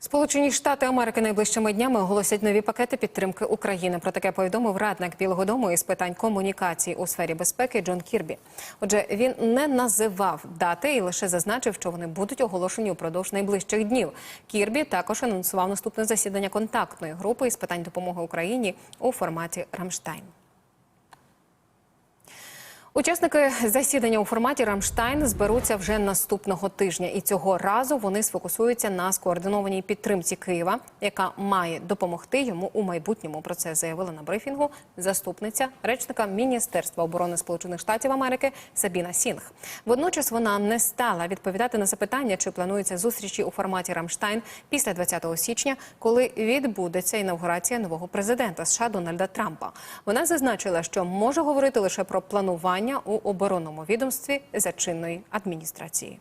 Сполучені Штати Америки найближчими днями оголосять нові пакети підтримки України. Про таке повідомив радник Білого Дому із питань комунікації у сфері безпеки Джон Кірбі. Отже, він не називав дати і лише зазначив, що вони будуть оголошені упродовж найближчих днів. Кірбі також анонсував наступне засідання контактної групи із питань допомоги Україні у форматі Рамштайн. Учасники засідання у форматі Рамштайн зберуться вже наступного тижня, і цього разу вони сфокусуються на скоординованій підтримці Києва, яка має допомогти йому у майбутньому. Про це заявила на брифінгу заступниця речника Міністерства оборони Сполучених Штатів Америки Сабіна Сінг. Водночас вона не стала відповідати на запитання, чи плануються зустрічі у форматі Рамштайн після 20 січня, коли відбудеться інавгурація нового президента США Дональда Трампа. Вона зазначила, що може говорити лише про планування у оборонному відомстві за чинної адміністрації.